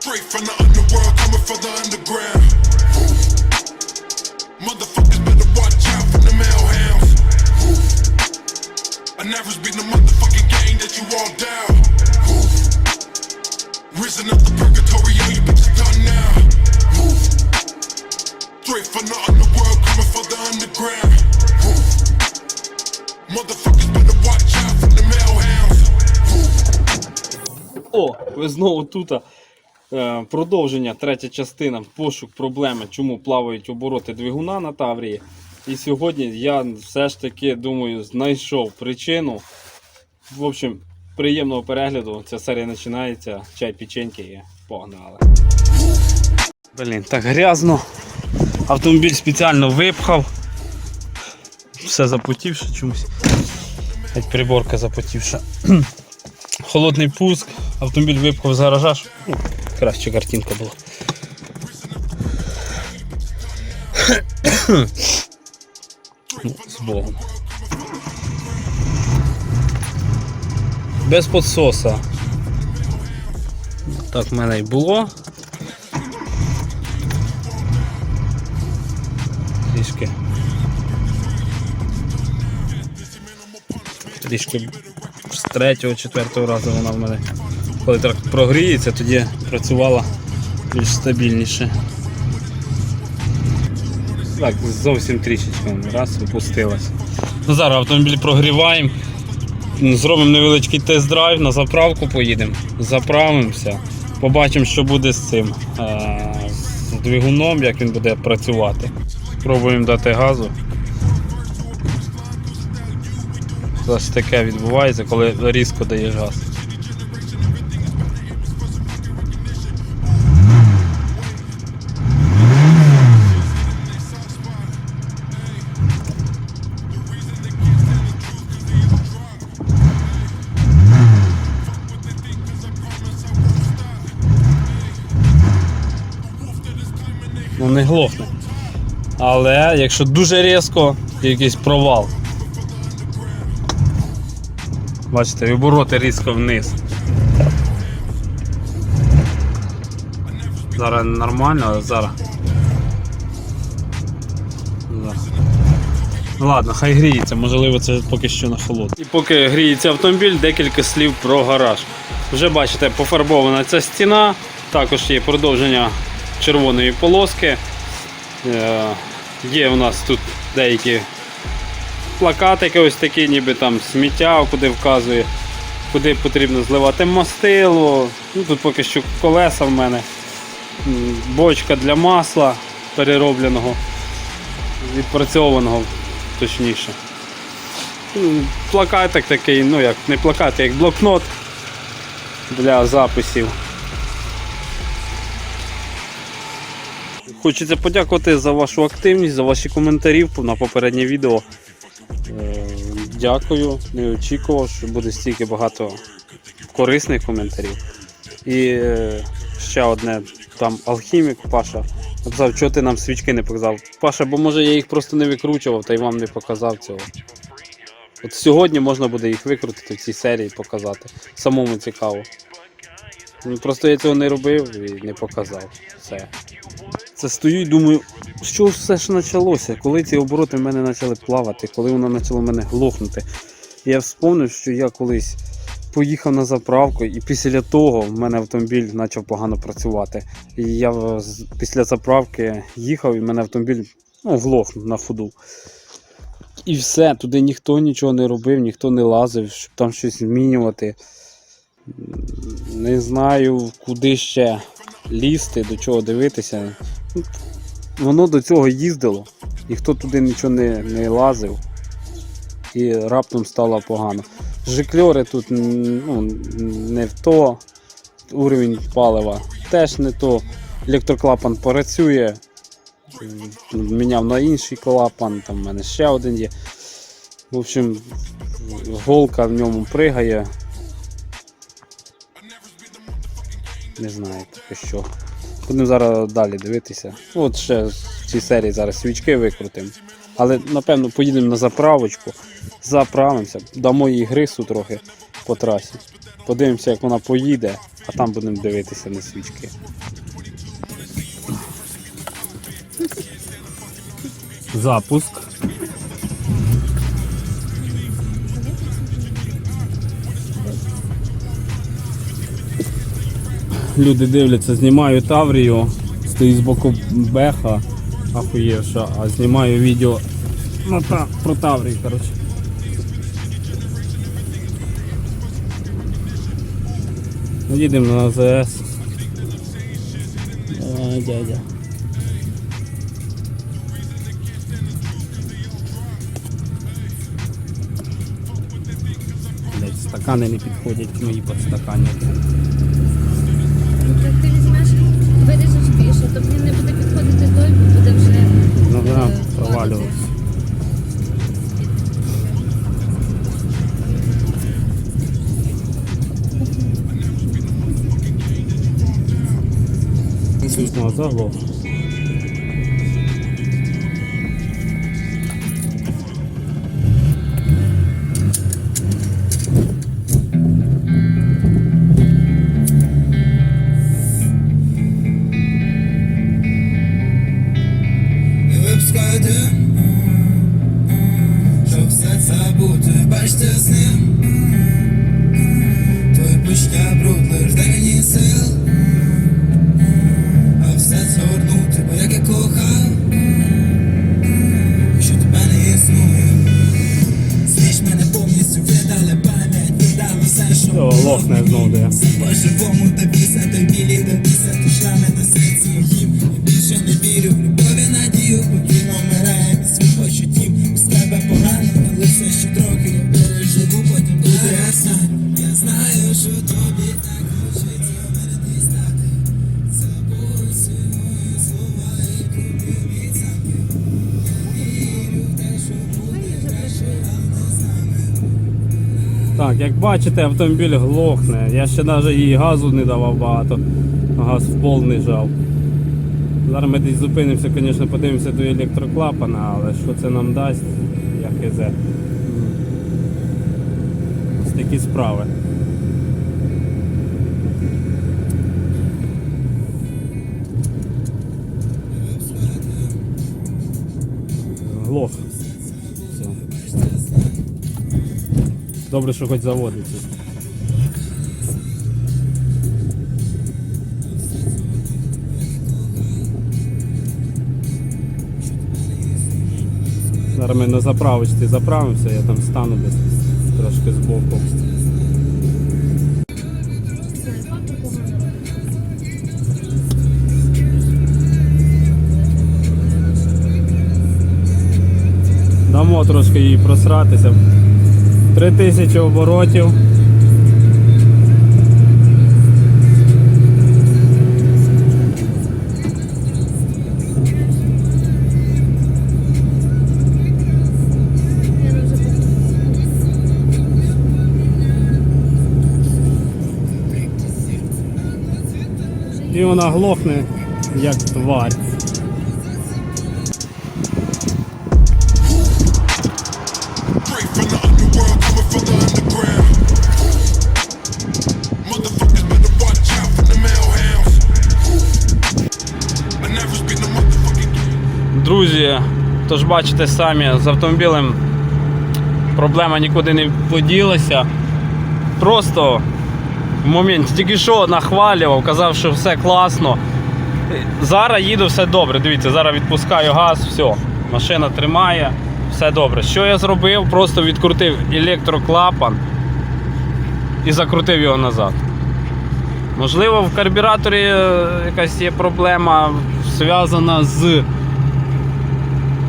Straight from the underworld, coming for the underground. Motherfuckers better watch out for the hellhounds. I never been the motherfucking gang that you all down. Risen up the purgatory, all you bitches done now. Straight from the underworld, coming for the underground. Motherfuckers better О, ви знову тут. Е, Продовження, третя частина, пошук проблеми, чому плавають обороти двигуна на Таврії. І сьогодні я все ж таки думаю, знайшов причину. В общем, приємного перегляду. Ця серія починається. Чай печеньки і погнали. Блін, так грязно. Автомобіль спеціально випхав. Все запотівше чомусь. Геть приборка запотівша. Холодний пуск, автомобіль випхав з гаража. Ну, краще картинка була. Ну, з Богом. Без подсоса. Так в мене і було. Трішки. Трішки з третього, четвертого разу вона в мене, коли трак прогріється, тоді працювала більш стабільніше. Так, зовсім трішечки раз опустилась. Ну, зараз автомобіль прогріваємо. Зробимо невеличкий тест-драйв, на заправку поїдемо, заправимося, побачимо, що буде з цим е, з двигуном, як він буде працювати. Спробуємо дати газу. Ось таке відбувається, коли різко даєш газ. Ну не глохне. Але якщо дуже різко, якийсь провал. Бачите, і обороти різко вниз. Зараз нормально, але зараз. Зараз. Ну ладно, хай гріється, можливо, це поки що на холод. І поки гріється автомобіль, декілька слів про гараж. Вже бачите, пофарбована ця стіна, також є продовження червоної полоски. Е, Є у нас тут деякі плакатики ось такі, ніби там сміття, куди вказує, куди потрібно зливати мастило. Ну, тут поки що колеса в мене, бочка для масла переробленого, відпрацьованого точніше. Плакатик такий, ну як не плакат, як блокнот для записів. Хочеться подякувати за вашу активність, за ваші коментарі на попереднє відео. Е, Дякую, не очікував, що буде стільки багато корисних коментарів. І е, ще одне, там алхімік Паша написав, що ти нам свічки не показав. Паша, бо може я їх просто не викручував та й вам не показав цього. От сьогодні можна буде їх викрутити в цій серії показати. Самому цікаво. Ну, Просто я цього не робив і не показав. Все. Це стою і думаю, що ж все ж почалося, коли ці обороти в мене почали плавати, коли воно почало в мене глохнути. Я вспомнив, що я колись поїхав на заправку, і після того в мене автомобіль почав погано працювати. І я після заправки їхав, і в мене автомобіль ну, глохнув на ходу. І все, туди ніхто нічого не робив, ніхто не лазив, щоб там щось змінювати. Не знаю, куди ще лізти, до чого дивитися. Воно до цього їздило, ніхто туди нічого не, не лазив. І раптом стало погано. Жикльори тут ну, не в то, уровень палива теж не то. Електроклапан працює. Міняв на інший клапан, там в мене ще один є. В общем, голка в ньому пригає. Не знаю що. Будемо зараз далі дивитися. От ще в цій серії зараз свічки викрутимо. Але напевно поїдемо на заправочку, заправимося, дамо їй грису трохи по трасі. Подивимося, як вона поїде, а там будемо дивитися на свічки. Запуск. Люди дивляться, знімаю Таврію, стоїть з боку Беха, ахуєвша, а знімаю відео на та, про Таврію, коротше. Ну, Їдемо на АЗС. Давай, дядя. Блять, стакани не підходять, мої підстаканники. Забути, бачите з ним. Той пуща бруд лиш дай мені сил, кохав, що тебе не існує. Зліж мене повністю видали пам'ять, віддали все, що О, лохне знов де. по-живому добійся, той білі добійся, ти шрами на серці їм. Більше не вірю в любові, надію, як бачите, автомобіль глохне. Я ще навіть їй газу не давав багато. Газ в пол не жав. Зараз ми десь зупинимося, звісно, подивимося до електроклапана, але що це нам дасть, як ізе. Ось такі справи. Добре, що хоч заводиться. Зараз ми на заправочці заправимося, я там стану десь трошки збоку. Дамо трошки їй просратися. Три тисячі оборотів. І вона глохне, як тварь. Тож бачите самі, з автомобілем проблема нікуди не поділася. Просто в моменті тільки що нахвалював, казав, що все класно. Зараз їду все добре. Дивіться, зараз відпускаю газ, все. Машина тримає, все добре. Що я зробив? Просто відкрутив електроклапан і закрутив його назад. Можливо, в карбюраторі е, якась є проблема зв'язана з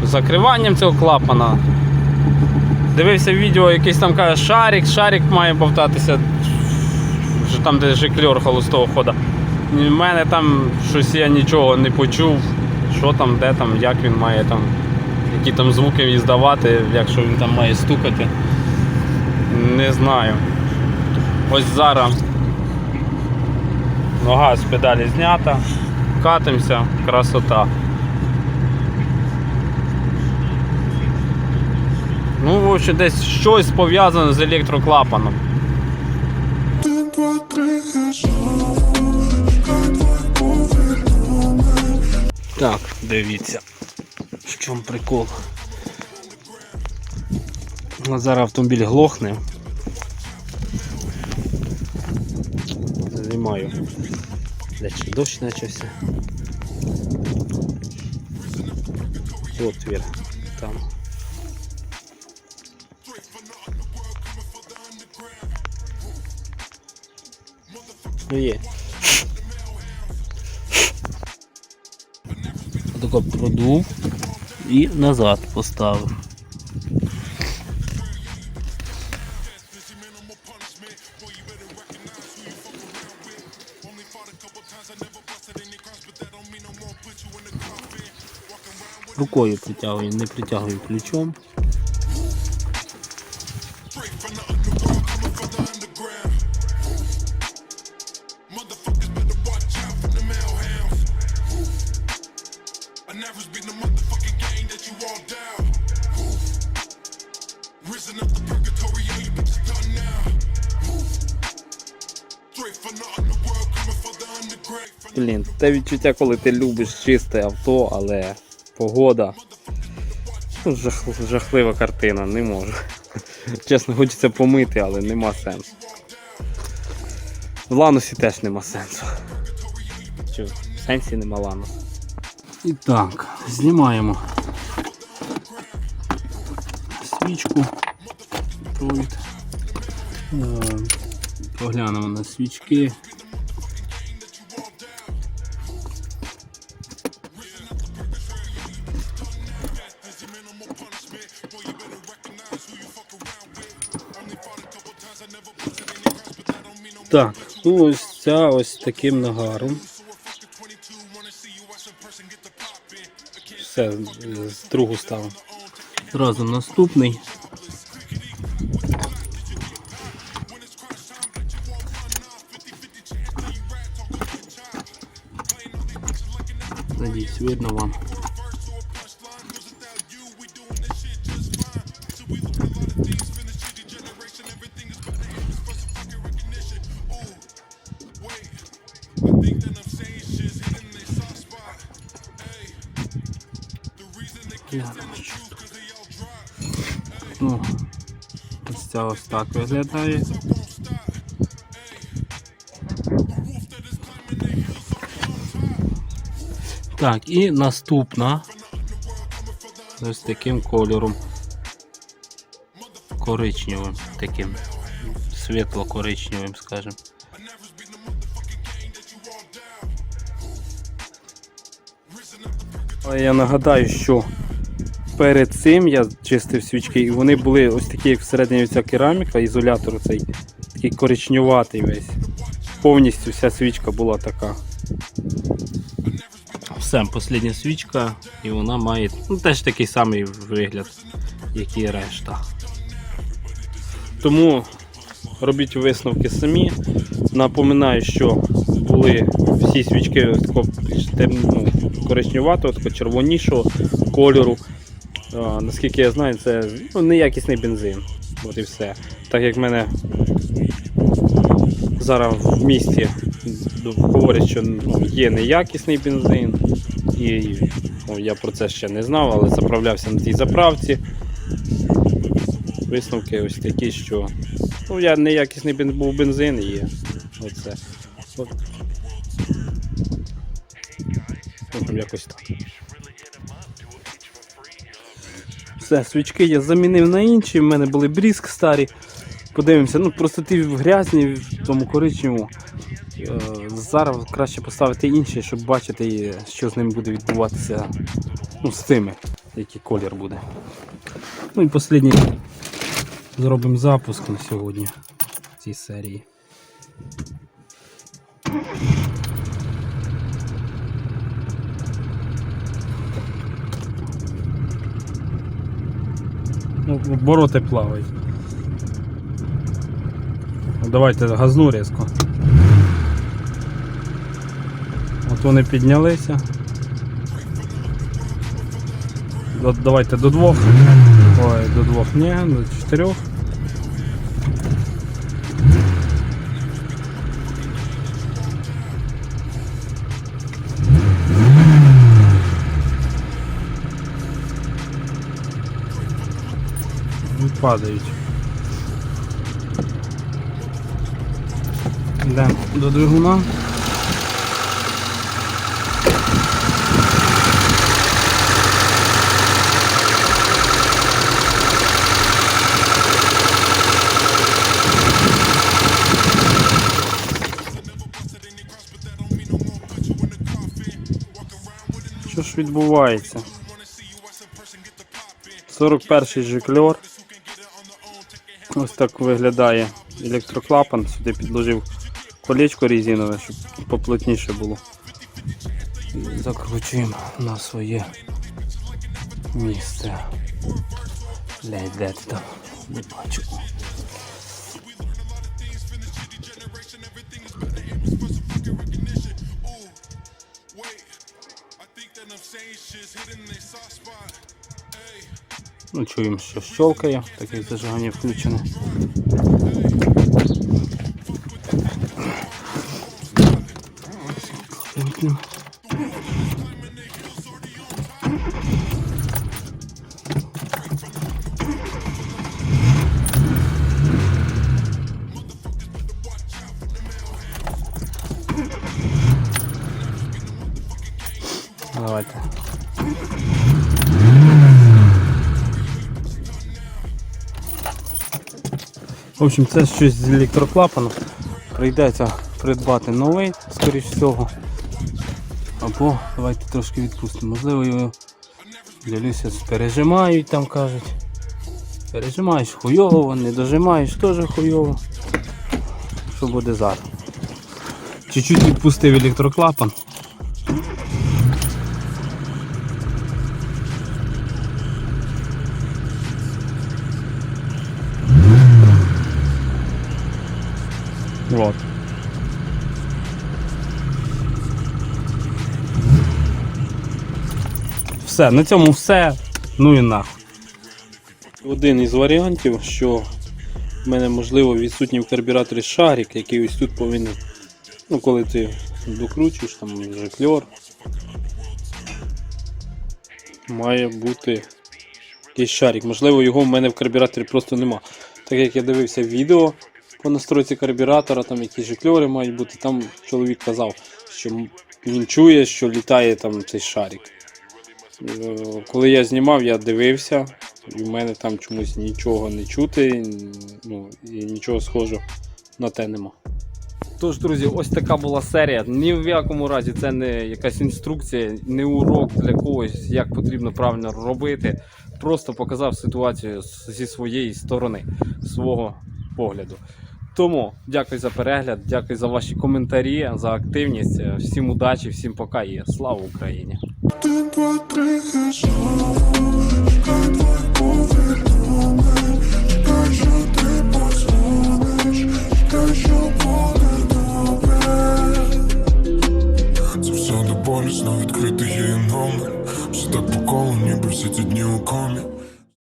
закриванням цього клапана. Дивився відео, якийсь там каже шарик, шарик має бовтатися. Вже там, де жикльор холостого хода. У мене там щось я нічого не почув. Що там, де там, як він має там, які там звуки здавати, якщо він там має стукати. Не знаю. Ось зараз нога з педалі знята, катимося, красота. Ну, в общем, десь щось пов'язане з електроклапаном. Так, дивіться. В чому прикол. Зараз автомобіль глохне. Знімаю. Де чи дощ почався. Отвір там. Ну є. Тако продув і назад поставив. Рукою притягую, не притягую ключом. Блін, те відчуття, коли ти любиш чисте авто, але погода. Ну, жах, жахлива картина, не можу. Чесно, хочеться помити, але нема сенсу. В ланусі теж нема сенсу. Чи в сенсі нема ланусу. І так, знімаємо свічку. Провід. Е, Поглянемо на свічки. Так, ну ось ця ось таким нагаром. Все, з другу ставимо. Зразу наступний. Надіюсь, видно вам. Ось так виглядає. Так, і наступна ось таким кольором. Коричневим таким. Світло-коричневим, скажімо. Я нагадаю, що перед цим я чистив свічки, і вони були ось такі, як всередині ця кераміка, ізолятор цей такий коричнюватий весь. Повністю вся свічка була така. Все, остання свічка, і вона має ну, теж такий самий вигляд, як і решта. Тому робіть висновки самі. Напоминаю, що були всі свічки такого ну, коричневатого, такого червонішого кольору. Наскільки я знаю, це ну, неякісний бензин. От і все. Так як в мене зараз в місті говорять, що ну, є неякісний бензин. І ну, я про це ще не знав, але заправлявся на цій заправці. Висновки ось такі, що ну, я неякісний був бензин і оце. От. Ну, якось так. Все, свічки я замінив на інші, в мене були бріск старі. Подивимося, ну просто ті в грязні, в тому коричневому. Е, Зараз краще поставити інші, щоб бачити, що з ним буде відбуватися. Ну, з тими, який колір буде. Ну і останній зробимо запуск на сьогодні в цій серії. Обороти плавають. Ну, Давайте газну різко. От вони піднялися. Давайте до двох. Ой, до двох ні, до чотирьох. Падають. Йдемо до двигуна. Що ж відбувається? 41-й жикльор. Ось так виглядає електроклапан. Сюди підложив колечко резинове, щоб поплотніше було. Закручуємо на своє місце. Блядь, де ти там? Не бачу. Ну, чуємо, що щелкає, так як зажигання включене. Вимкнемо. Давайте. В общем, це щось з електроклапаном. Прийдеться придбати новий, скоріш всього. Або давайте трошки відпустимо. Можливо, його дивлюся, пережимають там кажуть. Пережимаєш хуйово, не дожимаєш теж хуйово. Що буде зараз? Чуть-чуть відпустив електроклапан. Все, на цьому все. Ну і нахуй. Один із варіантів, що в мене можливо відсутній в карбюраторі шарик, який ось тут повинен. Ну, коли ти докручуєш, там жикльор. Має бути якийсь шарик. Можливо, його в мене в карбюраторі просто нема. Так як я дивився відео по настройці карбюратора, там які жикльори мають бути, там чоловік казав, що він чує, що літає там цей шарик. Е, Коли я знімав, я дивився, і в мене там чомусь нічого не чути, ну, і нічого схожого на те нема. Тож, друзі, ось така була серія. Ні в якому разі це не якась інструкція, не урок для когось, як потрібно правильно робити. Просто показав ситуацію зі своєї сторони, свого погляду. Тому дякую за перегляд, дякую за ваші коментарі, за активність. Всім удачі, всім пока і слава Україні! Один, два, три, і що? Чекай, твій що ти позвониш. Чекай, що буде добре. Це все до відкритий її номер. Все так по колу, ніби всі ці дні у комі.